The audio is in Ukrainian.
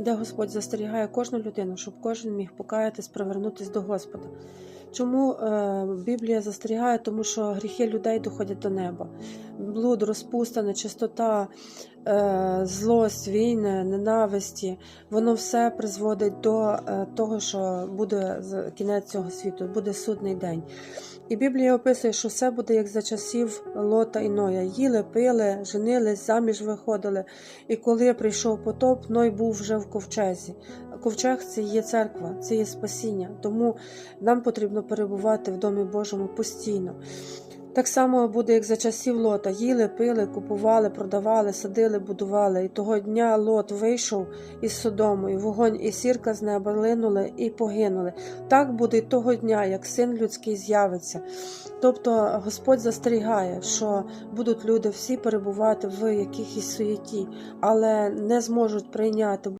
де Господь застерігає кожну людину, щоб кожен міг покаятись, привернутись до Господа. Чому е, Біблія застерігає? Тому що гріхи людей доходять до неба. Блуд, розпуста, нечистота, е, злость, війни, ненависті, воно все призводить до е, того, що буде кінець цього світу, буде судний день. І Біблія описує, що все буде як за часів Лота і Ноя. Їли, пили, женились, заміж виходили. І коли прийшов потоп, Ной був вже в ковчезі. Ковчег це є церква, це є спасіння. Тому нам потрібно перебувати в Домі Божому постійно. Так само буде, як за часів Лота. Їли, пили, купували, продавали, садили, будували. І того дня Лот вийшов із Содому, і вогонь і сірка з неба линули і погинули. Так буде й того дня, як син людський з'явиться. Тобто Господь застерігає, що будуть люди всі перебувати в якихось суєті, але не зможуть прийняти